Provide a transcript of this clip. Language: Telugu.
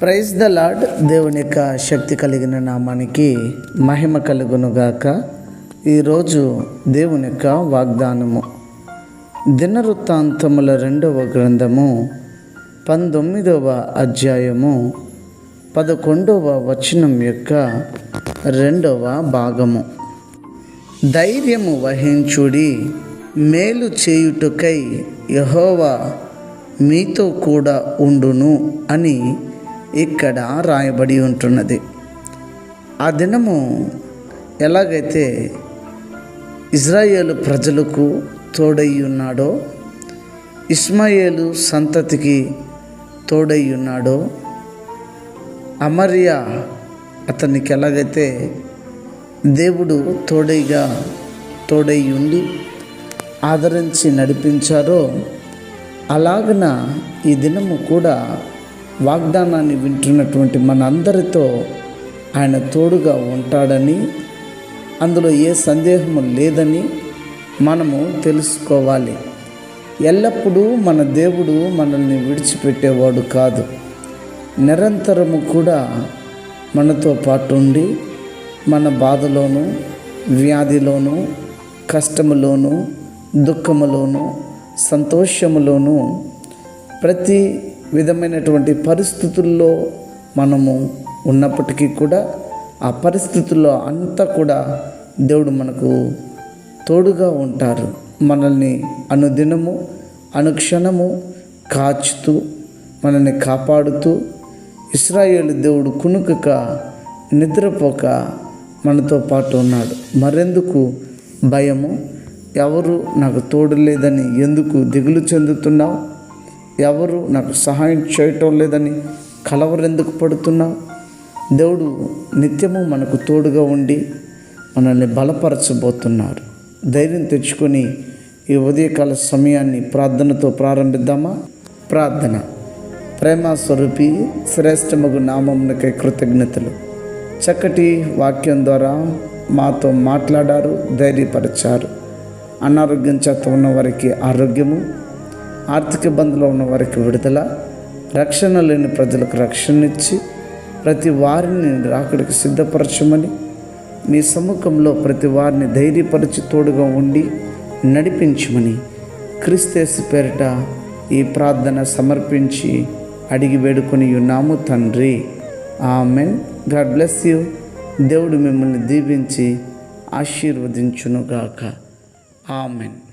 ప్రైజ్ ద లార్డ్ దేవుని యొక్క శక్తి కలిగిన నామానికి మహిమ కలుగునుగాక. ఈరోజు దేవుని యొక్క వాగ్దానము. దినవృత్తాంతముల రెండవ గ్రంథము పంతొమ్మిదవ అధ్యాయము పదకొండవ వచనం యొక్క రెండవ భాగము. ధైర్యము వహించుడి మేలు చేయుటకై యహోవా మీతో కూడా ఉండును అని ఇక్కడ రాయబడి ఉంటున్నది. ఆ దినము ఎలాగైతే ఇజ్రాయేలు ప్రజలకు తోడై ఉన్నాడో ఇస్మాయేలు సంతతికి తోడై ఉన్నాడో అమర్య అతనికి ఎలాగైతే దేవుడు తోడైగా తోడై ఉండి ఆదరించి నడిపించారో అలాగన ఈ దినము కూడా వాగ్దానాన్ని వింటున్నటువంటి మనందరితో ఆయన తోడుగా ఉంటాడని అందులో ఏ సందేహము లేదని మనము తెలుసుకోవాలి. ఎల్లప్పుడూ మన దేవుడు మనల్ని విడిచిపెట్టేవాడు కాదు. నిరంతరము కూడా మనతో పాటు ఉండి మన బాధలోను వ్యాధిలోను కష్టములోను దుఃఖములోను సంతోషములోను ప్రతి విధమైనటువంటి పరిస్థితుల్లో మనము ఉన్నప్పటికీ కూడా ఆ పరిస్థితుల్లో అంతా కూడా దేవుడు మనకు తోడుగా ఉంటారు. మనల్ని అనుదినము అనుక్షణము కాచుతూ మనల్ని కాపాడుతూ ఇస్రాయేల్ దేవుడు కునుకక నిద్రపోక మనతో పాటు ఉన్నాడు. మరెందుకు భయము? ఎవరు నాకు తోడు లేదని ఎందుకు దిగులు చెందుతున్నావు? ఎవరు నాకు సహాయం చేయటం లేదని కలవరెందుకు పడుతున్నావు? దేవుడు నిత్యము మనకు తోడుగా ఉండి మనల్ని బలపరచబోతున్నారు. ధైర్యం తెచ్చుకొని ఈ ఉదయకాల సమయాన్ని ప్రార్థనతో ప్రారంభిద్దామా? ప్రార్థన. ప్రేమ స్వరూపి శ్రేష్టమగు నామమునకై కృతజ్ఞతలు. చక్కటి వాక్యం ద్వారా మాతో మాట్లాడారు ధైర్యపరిచారు. అనారోగ్యం చేత ఉన్న వారికి ఆరోగ్యము ఆర్థిక ఇబ్బందులో ఉన్న వారికి విడుదల రక్షణ లేని ప్రజలకు రక్షణ ఇచ్చి ప్రతి వారిని రాకడికి సిద్ధపరచమని మీ సముఖంలో ప్రతి వారిని ధైర్యపరిచి తోడుగా ఉండి నడిపించమని క్రిస్తేసు పేరిట ఈ ప్రార్థన సమర్పించి అడిగి వేడుకొని ఉన్నాము తండ్రి. ఆమెన్. God bless you. దేవుడు మిమ్మల్ని దీవించి ఆశీర్వదించునుగాక. ఆమెన్.